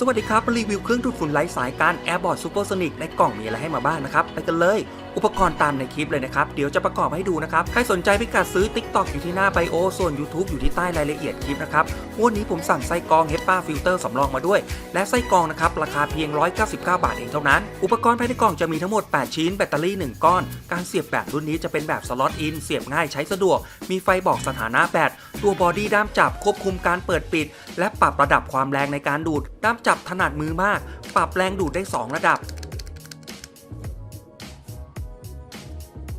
สวัสดีครับรีวิวเครื่องดูดฝุ่นไร้สายการ Airbot Supersonic ในกล่องมีอะไรให้มาบ้างนะครับ ไปกันเลย อุปกรณ์ตามในคลิปเลยนะครับ เดี๋ยวจะประกอบให้ดูนะครับ ใครสนใจพิกัดซื้อ TikTok อยู่ที่หน้าไบโอ ส่วน YouTube อยู่ที่ใต้รายละเอียดคลิปนะครับวันนี้ผมสั่งไส้กรอง HEPA Filter สำรองมาด้วย และไส้กรองนะครับ ราคาเพียง 199 บาทเองเท่านั้น อุปกรณ์ภายในกล่องจะมีทั้งหมด 8 ชิ้น แบตเตอรี่ 1 ก้อน การเสียบแบตรุ่นนี้จะเป็นแบบสล็อตอิน เสียบง่ายใช้สะดวก มีไฟบอกสถานะแบต ตัวบอดี้ด้ามจับควบคุมการเปิดปิด และปรับระดับความแรงในการดูด ด้ามจับถนัดมือมาก ปรับแรงดูดได้ 2 ระดับ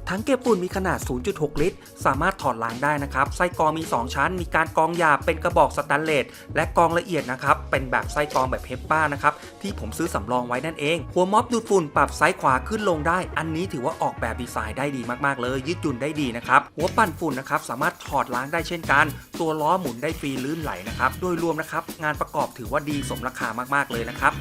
ถังเก็บฝุ่นมีขนาด 0.6 ลิตร สามารถถอดล้างได้นะครับ ไส้กรองมี 2 ชั้น มีการกรองหยาบเป็นกระบอกสแตนเลส และกรองละเอียดนะครับ เป็นแบบไส้กรองแบบเฮปป้านะครับ ที่ผมซื้อสำรองไว้นั่นเอง หัวม็อบดูดฝุ่นปรับซ้ายขวาขึ้นลงได้ อันนี้ถือว่าออกแบบดีไซน์ได้ดีมากๆเลย ยืดหยุ่นได้ดีนะครับ หัวปั่นฝุ่นนะครับ สามารถถอดล้างได้เช่นกัน ตัวล้อหมุนได้ฟรีลื่นไหลนะครับ โดยรวมนะครับ งานประกอบถือว่าดีสมราคามากๆเลยนะครับ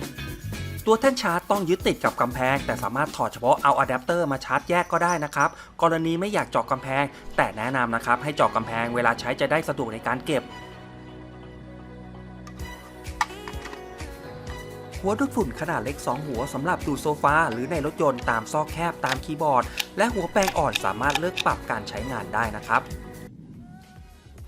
ตัวแท่นชาร์จต้องยึดติดกับกำแพง แต่สามารถถอดเฉพาะเอาอะแดปเตอร์มาชาร์จแยกก็ได้นะครับ กรณีไม่อยากเจาะกำแพง แต่แนะนำนะครับให้เจาะกำแพงเวลาใช้จะได้สะดวกในการเก็บ หัวดูดฝุ่นขนาดเล็ก 2 หัวสำหรับดูดโซฟาหรือในรถยนต์ตามซอกแคบตามคีย์บอร์ด และหัวแปรงอ่อนสามารถเลือกปรับการใช้งานได้นะครับ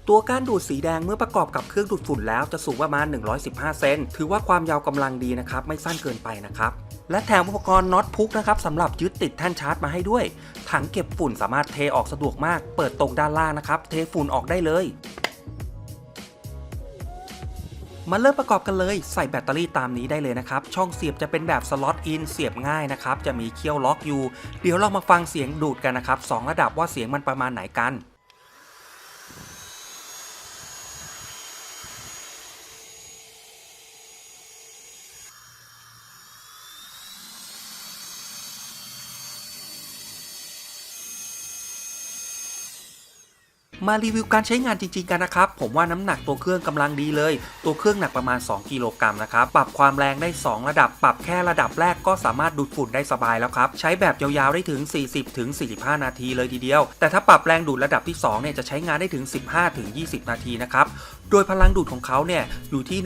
ตัวก้านดูดสีแดงเมื่อประกอบกับเครื่องดูดฝุ่นแล้วจะสูงประมาณ 115 เซน ถือว่าความยาวกำลังดีนะครับ ไม่สั้นเกินไปนะครับ และแถมอุปกรณ์น็อตพุกนะครับสำหรับยึดติดแท่นชาร์จมาให้ด้วย ถังเก็บฝุ่นสามารถเทออกสะดวกมาก เปิดตรงด้านล่างนะครับ เทฝุ่นออกได้เลยมาเริ่มประกอบกันเลย ใส่แบตเตอรี่ตามนี้ได้เลยนะครับ ช่องเสียบจะเป็นแบบสล็อตอินเสียบง่ายนะครับ จะมีเคี่ยวล็อกอยู่ เดี๋ยวเรามาฟังเสียงดูดกันนะครับสองระดับว่าเสียงมันประมาณไหนกัน มารีวิวการใช้งานจริงๆกันนะครับ ผมว่าน้ำหนักตัวเครื่องกำลังดีเลย ตัวเครื่องหนักประมาณ 2 กิโลกรัมนะครับ ปรับความแรงได้ 2 ระดับ ปรับแค่ระดับแรกก็สามารถดูดฝุ่นได้สบายแล้วครับ ใช้แบบยาวๆได้ถึง 40ถึง45 นาทีเลยทีเดียว แต่ถ้าปรับแรงดูดระดับที่2เนี่ยจะใช้งานได้ถึง 15ถึง20 นาทีนะครับ โดยพลังดูดของเขาเนี่ยอยู่ที่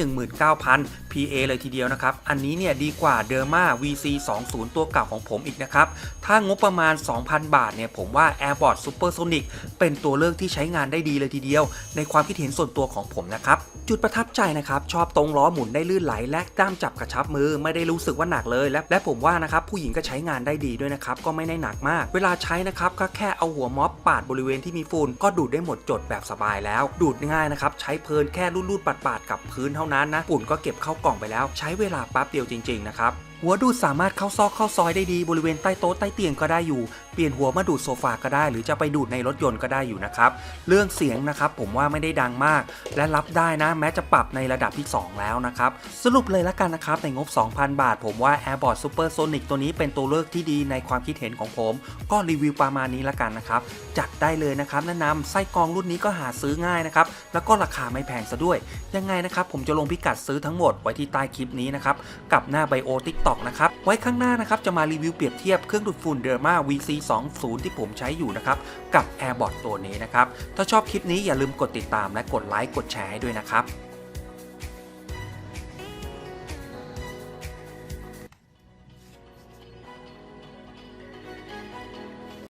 19,000 PA เลยทีเดียวนะครับ อันนี้เนี่ยดีกว่าเดอร์มา VC 20ตัวเก่าของผมอีกนะครับ ถ้างบประมาณ 2,000 บาทเนี่ยผมว่า Airbot Supersonic เป็นตัวเลือกที่ใช้ช้งานได้ดีเลยทีเดียว ในความคิดเห็นส่วนตัวของผมนะครับ จุดประทับใจนะครับ ชอบตรงล้อหมุนได้ลื่นไหลและด้ามจับกระชับมือไม่ได้รู้สึกว่าหนักเลยและและผมว่านะครับผู้หญิงก็ใช้งานได้ดีด้วยนะครับก็ไม่ได้หนักมาก เวลาใช้นะครับก็แค่เอาหัวม็อบปาดบริเวณที่มีฝุ่นก็ดูดได้หมดจดแบบสบายแล้ว ดูดง่ายนะครับใช้เพลินแค่รูดๆปาดๆกับพื้นเท่านั้นนะฝุ่นก็เก็บเข้ากล่องไปแล้ว ใช้เวลาแป๊บเดียวจริงๆนะครับ หัวดูดสามารถเข้าซอกเข้าซอยได้ดีบริเวณใต้โต๊ะใต้เตียงก็ได้อยู่ เปลี่ยนหัวมาดูดโซฟาก็ได้ หรือจะไปดูดในรถยนต์ก็ได้อยู่นะครับ เรื่องเสียงนะครับผมว่าไม่ได้ดังมาก และรับได้นะ แม้จะปรับในระดับที่ 2 แล้วนะครับ สรุปเลยละกันนะครับ ในงบ 2,000 บาท ผมว่า Airbot Supersonic ตัวนี้เป็นตัวเลือกที่ดีในความคิดเห็นของผม ก็รีวิวประมาณนี้ละกันนะครับ จัดได้เลยนะครับแนะนำไส้กรองรุ่นนี้ก็หาซื้อง่ายนะครับแล้วก็ราคาไม่แพงซะด้วย ยังไงนะครับผมจะลงพิกัดซื้อทั้งหมดไว้ที่ใต้คลิปนี้นะครับกับหน้าไบโอ TikTok นะครับ ไว้ข้างหน้านะครับ จะมารีวิวเปรียบเทียบเครื่องดูดฝุ่นเดอร์มา VC 20ที่ผมใช้อยู่นะครับ กับ Airbot ตัวนี้นะครับ ถ้าชอบคลิปนี้อย่าลืมกดติดตามและกดไลค์กดแชร์ให้ด้วยนะครับ